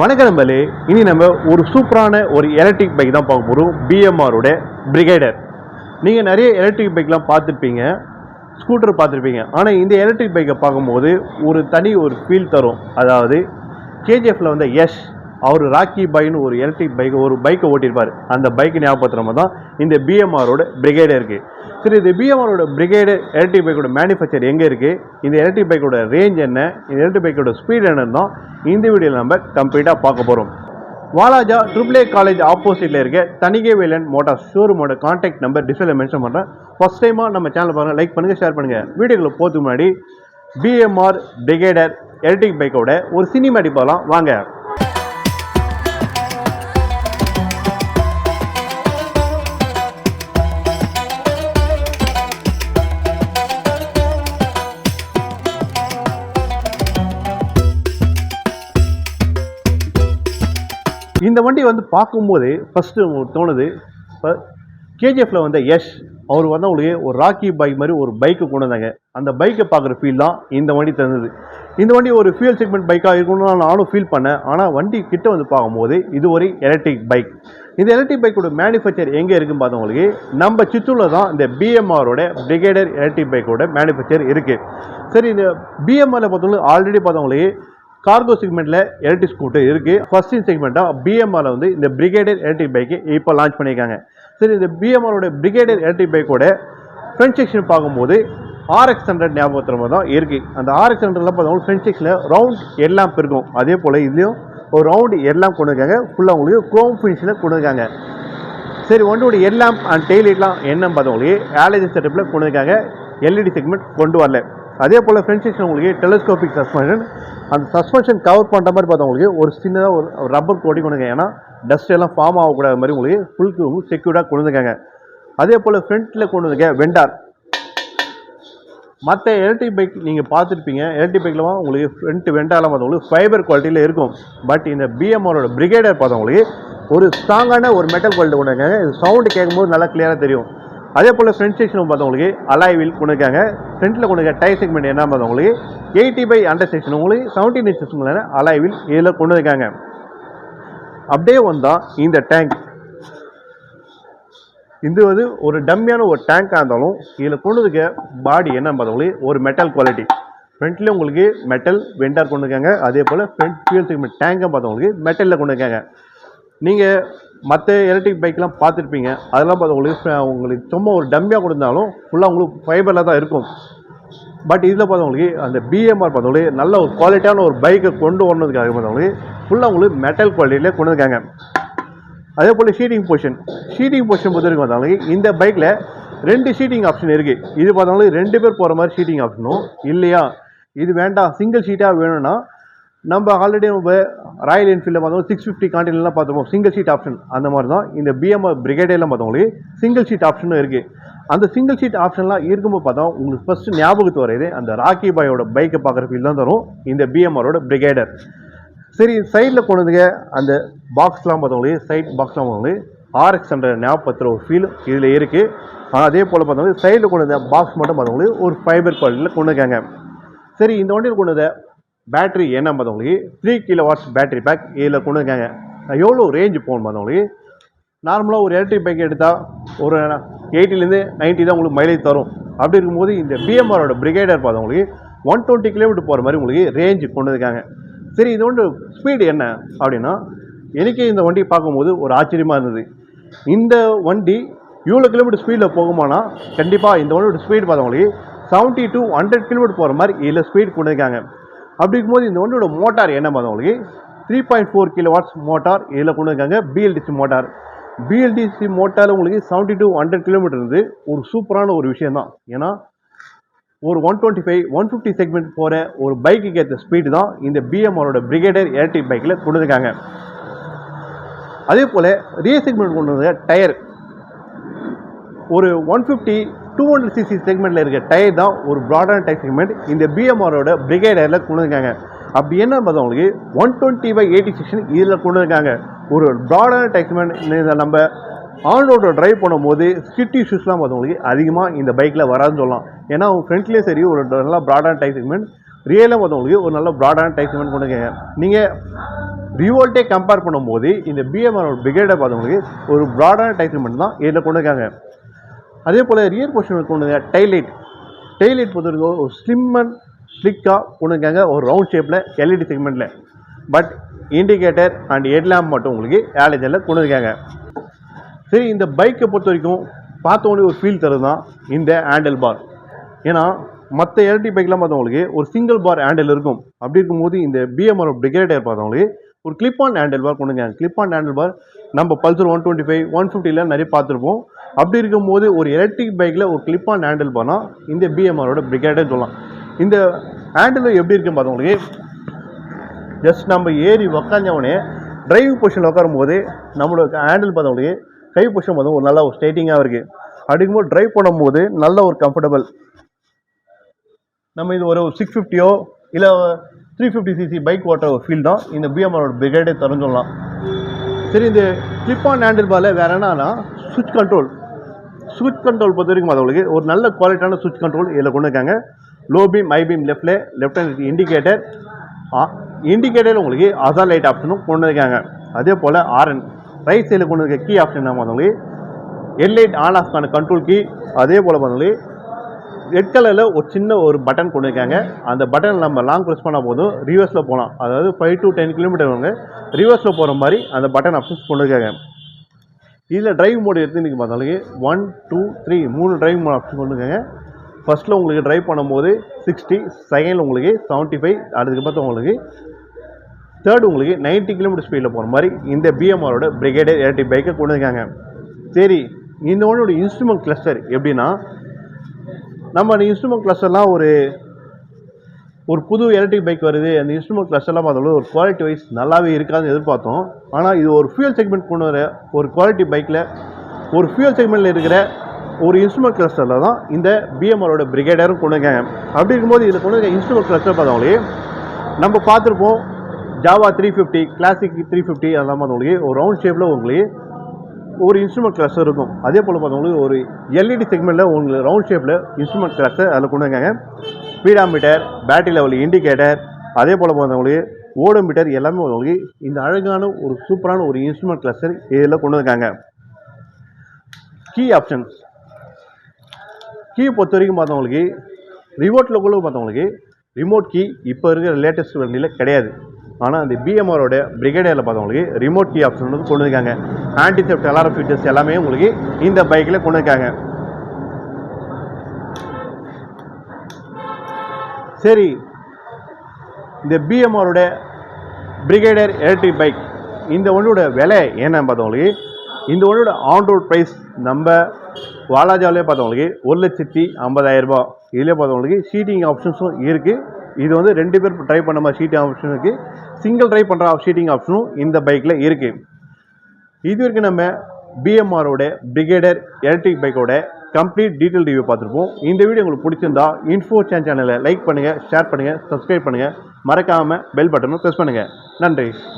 வணக்கம் நம்பளே இனி நம்ம ஒரு சூப்பரான ஒரு எலக்ட்ரிக் பைக் தான் பார்க்க போகிறோம் பிஎம்ஆரோட பிரிகேடர் நீங்கள் நிறைய எலக்ட்ரிக் பைக்லாம் பார்த்துருப்பீங்க. ஸ்கூட்டர் பார்த்துருப்பீங்க. ஆனால் இந்த எலக்ட்ரிக் பைக்கை பார்க்கும்போது ஒரு தனி ஒரு ஃபீல் தரும். அதாவது கேஜிஎஃப்ல வந்த எஸ் அவர் ராக்கி பைன்னு ஒரு எலக்ட்ரிக் பைக் ஒரு பைக்கை ஓட்டியிருப்பார். அந்த பைக் ஞாபகத்திரமாக மாதிரி தான் இந்த பிஎம்ஆரோட பிரிகேடே இருக்குது சரி இந்த பிஎம்ஆரோட பிரிகேடு எலக்ட்ரிக் பைக்கோட மேனுஃபேக்சர் எங்கே இருக்குது இந்த எலக்ட்ரிக் பைக்கோட ரேஞ்ச் என்ன? இந்த எலக்ட்ரிக் பைக்கோட ஸ்பீட் என்னன்னு தான் இந்த வீடியோவில் நம்ம கம்ப்ளீட்டாக பார்க்க போகிறோம் வாலாஜா ட்ரிபிள் ஏ காலேஜ் ஆப்போசிட்டில் இருக்க தனிகை வேலன் மோட்டார் ஷோரூமோட காண்டாக்ட் நம்பர் டிஸ்பிளே மென்ஷன் பண்ணுறேன் ஃபஸ்ட் டைமாக நம்ம சேனல் பாருங்கள் லைக் பண்ணுங்கள் ஷேர் பண்ணுங்கள் வீடியோக்குள்ள போகிறதுக்கு முன்னாடி பிஎம்ஆர் பிரிகேடர் எலக்ட்ரிக் பைக்கோட ஒரு சினிமா போகலாம் வாங்க. வண்டி வந்து பார்க்கும்போது ஃபஸ்ட்டு தோணுது. இப்போ கேஜிஎஃப்ல வந்த யஷ் அவர் வந்து உங்களுக்கு ஒரு ராக்கி பைக் மாதிரி ஒரு பைக்கு கொண்டு வந்தாங்க. அந்த பைக்கை பார்க்குற ஃபீல் தான் இந்த வண்டி தந்தது. இந்த வண்டி ஒரு ஃபியூல் செக்மெண்ட் பைக்காக இருக்கணும்னு நானும் ஃபீல் பண்ணேன். ஆனால் வண்டி கிட்ட வந்து பார்க்கும்போது இது ஒரு எலக்ட்ரிக் பைக் இந்த எலக்ட்ரிக் பைக்கோட மேனுஃபேக்சர் எங்கே இருக்குன்னு பார்த்தவங்களுக்கு நம்ம சித்தூரில் தான் இந்த பிஎம்ஆரோட பிரிகேடர் எலக்ட்ரிக் பைக்கோட மேனுஃபேக்சர் இருக்குது சரி இந்த பிஎம்ஆரில் பார்த்தவங்களுக்கு ஆல்ரெடி பார்த்தவங்களுக்கு கார்கோ செக்மெண்ட்டில் எலக்ட்ரிக் ஸ்கூட்டர் இருக்குது ஃபர்ஸ்ட் செக்மெண்ட்டாக பிஎம்ஆரில் வந்து இந்த பிரிகேடர் எலக்ட்ரிக் பைக்கு இப்போ லான்ச் பண்ணியிருக்காங்க. சரி இந்த பிஎம்ஆரோட பிரிகேடர் எலக்ட்ரிக் பைக்கோட ஃப்ரண்ட் செக்ஷன் பார்க்கும்போது ஆர்எக்ஸ் ஹண்ட்ரட் ஞாபகத்திரமா தான் இருக்குது அந்த ஆர்எக்ஸ் ஹண்ட்ரட்ல பார்த்தோம்னா ஃப்ரண்ட் செக்ஷனில் ரவுண்ட் எல்லாம் இருக்கும் அதே போல் இதுலேயும் ஒரு ரவுண்டு எல்லாம் கொண்டு இருக்காங்க ஃபுல்லாக உங்களுக்கு குரோம் ஃபினிஷில் கொண்டு இருக்காங்க சரி ஒன்றோட எல்லாம் அண்ட் டெய்லைட்லாம் என்னன்னு பார்த்தவங்களுக்கு ஆலேஜ் செட்டப்பில் கொண்டு இருக்காங்க எல்இடி செக்மெண்ட் கொண்டு வரல. அதே போல் ஃப்ரண்ட் செக்ஷன் உங்களுக்கு டெலஸ்கோபிக் சஸ்பென்ஷன் அந்த சஸ்பென்ஷன் கவர் பண்ணுற மாதிரி பார்த்தவங்களுக்கு ஒரு சின்னதாக ஒரு ரப்பர் கோட்டி கொடுங்க ஏன்னா டஸ்ட் எல்லாம் ஃபார்ம் ஆகக்கூடாத மாதிரி உங்களுக்கு ஃபுல்க்கு உங்களுக்கு செக்யூர்டாக கொண்டு அதே போல் ஃப்ரண்ட்டில் கொண்டு வந்திருக்க வெண்டார் மற்ற எலக்ட்ரிக் பைக் நீங்கள் பார்த்துருப்பீங்க. எலக்ட்ரிக் பைக்கில் உங்களுக்கு ஃப்ரண்ட் வெண்டாலாம் பார்த்தவங்களுக்கு ஃபைபர் குவாலிட்டியில் இருக்கும். பட் இந்த பிஎம்ஆரோட பிரிகேடர் பார்த்தவங்களுக்கு ஒரு ஸ்ட்ராங்கான ஒரு மெட்டல் குவாலிட்டி கொண்டு இருக்காங்க இது சவுண்டு கேட்கும்போது நல்லா கிளியராக தெரியும். அதே போல் ஃப்ரண்ட் செக்ஷன் பார்த்தவங்களுக்கு அலாய் வீல் கொண்டு இருக்காங்க ஃப்ரண்ட்டில் கொண்டு இருக்க செக்மெண்ட் என்ன பார்த்தவங்களுக்கு எயிட்டி பை அண்டர் செக்ஷன் உங்களுக்கு செவன்டீன் இன்ச்சஸ் அலாய் அலைவில் இதில் கொண்டு இருக்காங்க அப்படியே வந்தால் இந்த டேங்க் இது வந்து ஒரு டம்மியான ஒரு டேங்காக இருந்தாலும் இதில் கொண்டு இருக்க பாடி என்ன பார்த்தவங்களே ஒரு மெட்டல் குவாலிட்டி ஃப்ரண்ட்லேயும் உங்களுக்கு மெட்டல் வெண்டார் கொண்டு இருக்காங்க அதே போல் ஃப்ரண்ட் ஃபியூல் செக்மெண்ட் டேங்கை பார்த்தவங்களுக்கு மெட்டலில் கொண்டு இருக்காங்க நீங்கள் மற்ற எலக்ட்ரிக் பைக்லாம் பார்த்துருப்பீங்க. அதெல்லாம் பார்த்தவங்களுக்கு உங்களுக்கு உங்களுக்கு சும்மா ஒரு டம்மியாக கொடுத்தாலும் ஃபுல்லாக உங்களுக்கு ஃபைபரில் தான் இருக்கும். பட் இதில் பார்த்தவங்களுக்கு அந்த பிஎம்ஆர் பார்த்தவங்களுக்கு நல்ல ஒரு குவாலிட்டியான ஒரு பைக்கை கொண்டு வரணுதுக்காக பார்த்தவங்களுக்கு ஃபுல்லாக உங்களுக்கு மெட்டல் குவாலிட்டியிலே கொண்டு இருக்காங்க அதே போல் ஷீட்டிங் பொசிஷன் ஷீட்டிங் பொசிஷன் பொறுத்தவரைக்கும் பார்த்தவங்களுக்கு இந்த பைக்கில் ரெண்டு ஷீட்டிங் ஆப்ஷன் இருக்குது இது பார்த்தவங்களுக்கு ரெண்டு பேர் போகிற மாதிரி ஷீட்டிங் ஆப்ஷனும் இல்லையா? இது வேண்டாம். சிங்கிள் ஷீட்டாக வேணும்னா நம்ம ஆல்ரெடி நம்ம ராயல் என்ஃபீல்டில் பார்த்தோம் சிக்ஸ் ஃபிஃப்டி காண்டிலாம் பார்த்தோம். சிங்கிள் ஷீட் ஆப்ஷன் அந்த மாதிரி தான். இந்த பிஎம்ஆர் பிரிகேடெல்லாம் பார்த்தவங்களுக்கு சிங்கிள் ஷீட் ஆப்ஷனும் இருக்குது அந்த சிங்கிள் சீட் ஆப்ஷன்லாம் இருக்கும்போது பார்த்தா உங்களுக்கு ஃபஸ்ட்டு ஞாபகத்து வரையுது அந்த ராக்கி பாயோட பைக்கை பார்க்குற ஃபீல் தான் தரும். இந்த பிஎம்ஆரோட பிரிகேடர் சரி சைடில் கொண்டு வந்துங்க அந்த பாக்ஸ்லாம் பார்த்தவங்களே சைட் பாக்ஸ்லாம் பார்த்தவங்களுக்கு ஆர்எக்ஸ் ஹண்ட்ரட் ஞாபகத்தில் ஒரு ஃபீல் இதில் இருக்குது ஆனால் அதே போல் பார்த்தவங்க சைடில் கொண்டு வந்த பாக்ஸ் மட்டும் பார்த்தவங்களே ஒரு ஃபைபர் குவாலிட்டியில் கொண்டு இருக்காங்க சரி இந்த வண்டியில் கொண்டு வந்த பேட்டரி என்ன பார்த்தவங்களுக்கு three kilo watts battery pack இதில் கொண்டு இருக்காங்க எவ்வளோ ரேஞ்சு போகணும் பார்த்தவங்களுக்கு நார்மலாக ஒரு எலக்ட்ரிக் பைக் எடுத்தால் ஒரு எயிட்டிலேருந்து 90 தான் உங்களுக்கு மைலேஜ் தரும். அப்படி இருக்கும்போது இந்த பிஎம்ஆரோட பிரிகேடர் பார்த்தவங்களுக்கு ஒன் டுவெண்ட்டி கிலோமீட்டர் போகிற மாதிரி உங்களுக்கு ரேஞ்சு கொண்டு இருக்காங்க சரி இது வந்து ஸ்பீடு என்ன அப்படின்னா எனக்கே இந்த வண்டி பார்க்கும்போது ஒரு ஆச்சரியமாக இருந்தது. இந்த வண்டி இவ்வளோ கிலோமீட்டர் ஸ்பீடில் போகுமானா கண்டிப்பாக இந்த வண்டியோட ஸ்பீடு பார்த்தவங்களுக்கு செவன்ட்டி டு ஹண்ட்ரட் கிலோமீட்டர் போகிற மாதிரி இதில் ஸ்பீட் கொண்டு இருக்காங்க அப்படி இருக்கும்போது இந்த வண்டியோட மோட்டார் என்ன பார்த்தவங்களுக்கு three point four kilowatts motor இதில் கொண்டு இருக்காங்க பிஎல்டிசி மோட்டார் பிஎல்டிசி மோட்டாரில் உங்களுக்கு செவன்ட்டி டு ஹண்ட்ரட் கிலோமீட்டர் இருந்து ஒரு சூப்பரான ஒரு விஷயம் தான் ஏன்னா ஒரு one twenty five one fifty segment போகிற ஒரு பைக்குக்கு ஏற்ற ஸ்பீடு தான் இந்த பிஎம்ஆரோட பிரிகேடர் எலக்ட்ரிக் பைக்கில் கொடுத்துருக்காங்க. அதே போல் ரியர் செக்மெண்ட் கொண்டு வந்த டயர் ஒரு one fifty two hundred CC செக்மெண்ட்டில் இருக்க டயர் தான் ஒரு ப்ராடான டயர் செக்மெண்ட் இந்த பிஎம்ஆரோட பிரிகேடரில் கொண்டு இருக்காங்க அப்படி என்ன பார்த்தா உங்களுக்கு one twenty by eighty section இதில் கொண்டு இருக்காங்க ஒரு ப்ராடான டெக்மெண்ட் இதை நம்ம ஆன் ட்ரைவ் டிரைவ் பண்ணும்போது ஸ்கிட் இஷ்யூஸ்லாம் பார்த்தவங்களுக்கு அதிகமாக இந்த பைக்கில் வராதுன்னு சொல்லலாம். ஏன்னா அவங்க ஃப்ரண்ட்லேயே சரி ஒரு நல்லா ப்ராடான டைப் செக்மெண்ட் ரியலாக பார்த்தவங்களுக்கு ஒரு நல்ல ப்ராடான டைப் செக்மெண்ட் கொண்டு நீங்கள் ரிவோல்ட்டே கம்பேர் பண்ணும்போது இந்த பிஎம்ஆரோட பிகேடை பார்த்தவங்களுக்கு ஒரு ப்ராடான டைட்மெண்ட் தான் இதில் கொண்டு இருக்காங்க அதே போல் ரியர் போர்ஷன் கொண்டுங்க டைலைட் டைலைட் பொறுத்த வரைக்கும் ஒரு ஸ்லிம் அண்ட் ஸ்லிக்காக கொண்டு ஒரு ரவுண்ட் ஷேப்பில் எல்இடி செக்மெண்ட்டில் பட் இண்டிகேட்டர் அண்ட் ஹெட்லாம்ப் மட்டும் உங்களுக்கு ஏலஜரில் கொண்டு இருக்காங்க சரி இந்த பைக்கை பொறுத்த வரைக்கும் பார்த்தோன்னே ஒரு ஃபீல் தருது தான் இந்த ஹேண்டில் பார் ஏன்னா மற்ற எலக்ட்ரிக் பைக்லாம் பார்த்தவங்களுக்கு ஒரு சிங்கிள் பார் ஹேண்டில் இருக்கும். அப்படி இருக்கும்போது இந்த பிஎம்ஆர் பிரிகேடர் பார்த்தவங்களுக்கு ஒரு கிளிப் ஆன் ஹேண்டில் பார் கொண்டு கிளிப் ஆன் ஹேண்டில் பார் நம்ம Pulsar one twenty five one ஃபிஃப்டிலாம் நிறைய பார்த்துருப்போம். அப்படி இருக்கும்போது ஒரு எலக்ட்ரிக் பைக்கில் ஒரு கிளிப் ஆன் ஹேண்டில் பார்னால் இந்த பிஎம்ஆரோட பிரிகேடர்னு சொல்லலாம். இந்த ஹேண்டில் எப்படி இருக்குன்னு பார்த்தவங்களுக்கு ஜஸ்ட் நம்ம ஏறி உக்காஞ்சவனே டிரைவிங் பொசிஷனில் உட்காரும்போது நம்மளோட ஹேண்டில் பார்த்தவங்களுக்கு கை பொசிஷன் பார்த்தோம் ஒரு நல்ல ஒரு ஸ்ட்ரைட்டிங்காக இருக்குது அப்படிங்கும்போது டிரைவ் பண்ணும்போது நல்ல ஒரு கம்ஃபர்டபுள் நம்ம இது ஒரு சிக்ஸ் ஃபிஃப்டியோ இல்லை த்ரீ ஃபிஃப்டி சிசி பைக் ஓட்டுற ஒரு ஃபீல் தான் இந்த பிஎம்ஆரோட பிரிகேடே தெரிஞ்சிடலாம் சொல்லலாம் சரி இந்த கிளிப் ஆன் ஹேண்டில் பாரில் வேறு என்னன்னா சுவிட்ச் கண்ட்ரோல் சுவிட்ச் கண்ட்ரோல் பொறுத்த வரைக்கும் அதவங்களுக்கு ஒரு நல்ல குவாலிட்டியான சுவிட்ச் கண்ட்ரோல் இதில் கொண்டு இருக்காங்க லோ பீம் ஐ பீம் லெஃப்டில் லெஃப்ட் ஹேண்ட் இண்டிகேட்டர் இண்டிகேட்டரில் உங்களுக்கு அசார் லைட் ஆப்ஷனும் கொண்டு இருக்காங்க அதே போல் ஆர்என் ரைட் சைடில் கொண்டு இருக்க கீ ஆப்ஷன் என்ன பார்த்தவங்களுக்கு ஹெட்லைட் ஆன் ஆஃப்கான கண்ட்ரோல் கீ அதே போல் பார்த்தவங்களுக்கு ரெட் கலரில் ஒரு சின்ன ஒரு பட்டன் கொண்டு இருக்காங்க அந்த பட்டன் நம்ம லாங் ப்ரெஸ் பண்ணால் போதும் ரிவர்ஸில் போகலாம் அதாவது ஃபைவ் டு டென் கிலோமீட்டர் வந்து ரிவர்ஸில் போகிற மாதிரி அந்த பட்டன் ஆப்ஷன்ஸ் கொண்டு இருக்காங்க இதில் டிரைவ் மோடு எடுத்து இன்றைக்கி பார்த்தாலுங்க ஒன் டூ த்ரீ மூணு டிரைவ் மோட் ஆப்ஷன் கொண்டு இருக்காங்க ஃபஸ்ட்டில் உங்களுக்கு ட்ரைவ் பண்ணும்போது சிக்ஸ்டி செகண்டில் உங்களுக்கு செவன்ட்டி ஃபைவ் அதுக்கு பார்த்து உங்களுக்கு தேர்ட் உங்களுக்கு 90 கிலோமீட்டர் ஸ்பீடில் போகிற மாதிரி இந்த பிஎம்ஆரோட பிரிகேடர் எலக்ட்ரிக் பைக்கை கொண்டு இருக்காங்க சரி இந்த ஒன்னோட இன்ஸ்ட்ருமெண்ட் கிளஸ்டர் எப்படின்னா நம்ம அந்த இன்ஸ்ட்ருமெண்ட் கிளஸ்டர்லாம் ஒரு ஒரு புது எலக்ட்ரிக் பைக் வருது. அந்த இன்ஸ்ட்ருமெண்ட் கிளஸ்டர்லாம் பார்த்தோம்னா ஒரு குவாலிட்டி வைஸ் நல்லாவே இருக்காதுன்னு எதிர்பார்த்தோம். ஆனால் இது ஒரு ஃபியூல் செக்மெண்ட் கொண்டு வர ஒரு குவாலிட்டி பைக்கில் ஒரு ஃபியூல் செக்மெண்ட்டில் இருக்கிற ஒரு இன்ஸ்ட்ருமெண்ட் கிளஸ்டரில் தான் இந்த பிஎம்ஆரோட பிரிகேடரும் கொண்டுங்க. அப்படி இருக்கும்போது இதில் கொண்டு இன்ஸ்ட்ருமெண்ட் கிளஸ்டர் பார்த்தவங்களே நம்ம பார்த்துருப்போம் Jawa three fifty classic three fifty அதெல்லாம் பார்த்தவங்களுக்கு ஒரு ரவுண்ட் ஷேப்பில் உங்களுக்கு ஒரு இன்ஸ்ட்ருமெண்ட் கிளஸ்டர் இருக்கும். அதே போல் பார்த்தவங்களுக்கு ஒரு எல்இடி செக்மெண்ட்டில் உங்களுக்கு ரவுண்ட் ஷேப்பில் இன்ஸ்ட்ருமெண்ட் கிளஸ்டர் அதில் கொண்டு இருக்காங்க ஸ்பீடாமீட்டர் பேட்டரி லெவல் இண்டிகேட்டர் அதே போல் பார்த்தவங்களுக்கு ஓடோமீட்டர் எல்லாமே உங்களுக்கு இந்த அழகான ஒரு சூப்பரான ஒரு இன்ஸ்ட்ருமெண்ட் கிளஸ்டர் இதில் கொண்டு இருக்காங்க கீ ஆப்ஷன்ஸ் கீ பொறுத்த வரைக்கும் பார்த்தவங்களுக்கு ரிமோட்டில் கூட பார்த்தவங்களுக்கு ரிமோட் கீ இப்போ இருக்கிற லேட்டஸ்ட் வண்டியில் கிடையாது. ஆனால் அந்த பிஎம்ஆரோட பிரிகேடியரில் பார்த்தவங்களுக்கு ரிமோட் கீ ஆப்ஷன் வந்து கொண்டு இருக்காங்க ஆன்டி செப்ட் அலாரம் ஃபீச்சர்ஸ் எல்லாமே உங்களுக்கு இந்த பைக்கில் கொண்டு இருக்காங்க சரி இந்த பிஎம்ஆரோட பிரிகேடர் எலக்ட்ரிக் பைக் இந்த ஒன்றோட விலை என்னன்னு பார்த்தவங்களுக்கு இந்த ஒன்றோட ஆன் ரோட் ப்ரைஸ் நம்ம வாலாஜாவிலே பார்த்தவங்களுக்கு ஒரு லட்சத்தி ஐம்பதாயிரம் இதிலே பார்த்தவங்களுக்கு சீட்டிங் ஆப்ஷன்ஸும் இருக்குது இது வந்து ரெண்டு பேர் ட்ரை பண்ண மாதிரி சீட்டிங் ஆப்ஷன் இருக்குது சிங்கிள் ட்ரை பண்ணுற சீட்டிங் ஆப்ஷனும் இந்த பைக்கில் இருக்குது இது வரைக்கும் நம்ம பிஎம்ஆரோட பிரிகேடர் எலக்ட்ரிக் பைக்கோட கம்ப்ளீட் டீட்டெயில் ரிவ்யூ பார்த்துருப்போம். இந்த வீடியோ உங்களுக்கு பிடிச்சிருந்தா இன்ஃபோ சேன் சேனலை லைக் பண்ணுங்கள் ஷேர் பண்ணுங்கள் சப்ஸ்கிரைப் பண்ணுங்கள் மறக்காமல் பெல் பட்டனும் ப்ரெஸ் பண்ணுங்கள் நன்றி.